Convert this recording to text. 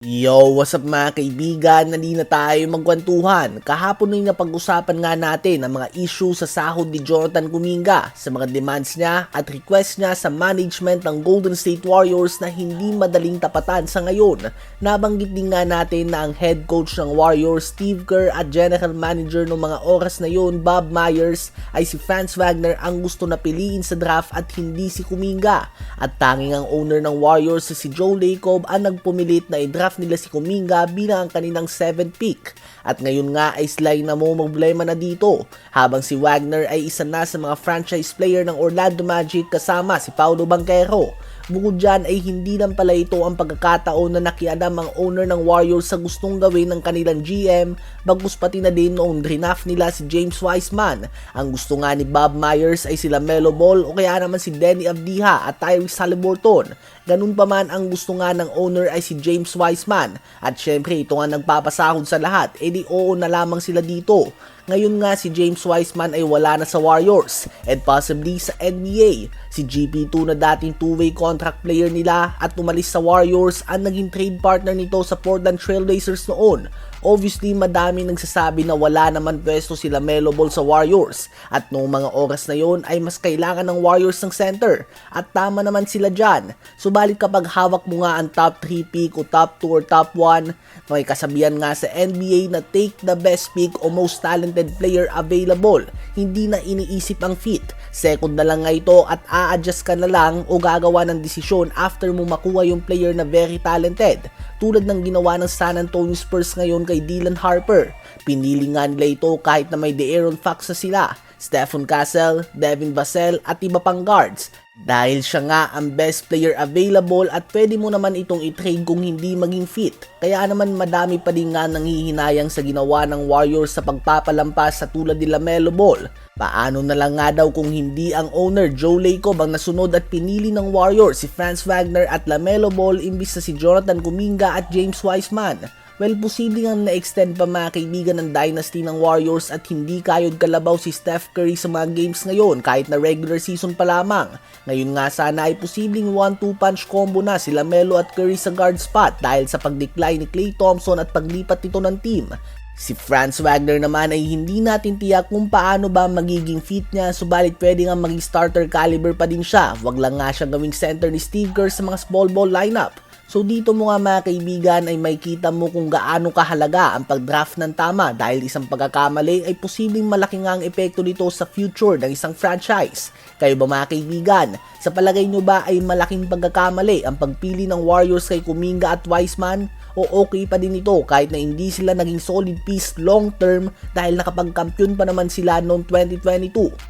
Yo, what's up mga kaibigan? Nali na tayo magkwentuhan. Kahapon ay napag-usapan nga natin ang mga issue sa sahod ni Jonathan Kuminga sa mga demands niya at request niya sa management ng Golden State Warriors na hindi madaling tapatan sa ngayon. Nabanggit din nga natin na ang head coach ng Warriors, Steve Kerr at general manager ng mga oras na yon, Bob Myers, ay si Franz Wagner ang gusto na piliin sa draft at hindi si Kuminga. At tanging ang owner ng Warriors si Joe Lacob ang nagpumilit na i-draft nila si Kuminga bilang ang kaninang 7th pick. At ngayon nga ay slay na mo problema na dito habang si Wagner ay isa na sa mga franchise player ng Orlando Magic kasama si Paulo Banquero. Bukod dyan ay hindi lang pala ito ang pagkakataon na nakialam ang owner ng Warriors sa gustong gawin ng kanilang GM bagus pati na din noong draft nila si James Wiseman. Ang gusto nga ni Bob Myers ay sila Melo Ball o kaya naman si Denny Abdiha at Tyrese Halliburton. Ganun pa man ang gusto nga ng owner ay si James Wiseman at syempre ito nga nagpapasahod sa lahat edi oo na lamang sila dito. Ngayon nga si James Wiseman ay wala na sa Warriors and possibly sa NBA. Si GP2 na dating two-way contract player nila at umalis sa Warriors ang naging trade partner nito sa Portland Trailblazers noon. Obviously, madami nagsasabi na wala naman pwesto sila Melo Ball sa Warriors at noong mga oras na yon ay mas kailangan ng Warriors ng center at tama naman sila dyan. Subalit kapag hawak mo nga ang top 3 pick o top 2 or top 1, may kasabihan nga sa NBA na take the best pick o most talented player available. Hindi na iniisip ang fit. Second na lang nga ito at a-adjust ka na lang o gagawa ng desisyon after mo makuha yung player na very talented. Tulad ng ginawa ng San Antonio Spurs ngayon kay Dylan Harper. Pinili nga nila ito kahit na may De'Aaron Fox na sila, Stephen Castle, Devin Vassell at iba pang guards. Dahil siya nga ang best player available at pwede mo naman itong i-trade kung hindi maging fit. Kaya naman madami pa din nga nanghihinayang sa ginawa ng Warriors sa pagpapalampas sa tulad nila Melo Ball. Paano na lang nga daw kung hindi ang owner Joe Lacob ang nasunod at pinili ng Warriors si Franz Wagner at LaMelo Ball imbis na si Jonathan Kuminga at James Wiseman. Well, posibleng ang na-extend pa mga kaibigan ng dynasty ng Warriors at hindi kayod kalabaw si Steph Curry sa mga games ngayon kahit na regular season pa lamang. Ngayon nga sana ay posibleng 1-2 punch combo na sila Melo at Curry sa guard spot dahil sa pag-decline ni Klay Thompson at paglipat nito ng team. Si Franz Wagner naman ay hindi natin tiyak kung paano ba magiging fit niya subalit pwede nga maging starter caliber pa din siya. Wag lang nga siya gawing center ni Steve Kerr sa mga small ball lineup. So dito mo mga kaibigan ay makita mo kung gaano kahalaga ang pag-draft ng tama dahil isang pagkakamali ay posibleng malaki nga ang epekto nito sa future ng isang franchise. Kayo ba mga kaibigan? Sa palagay nyo ba ay malaking pagkakamali ang pagpili ng Warriors kay Kuminga at Wiseman? O okay pa din ito kahit na hindi sila naging solid piece long term dahil nakapag-kampiyon pa naman sila noong 2022?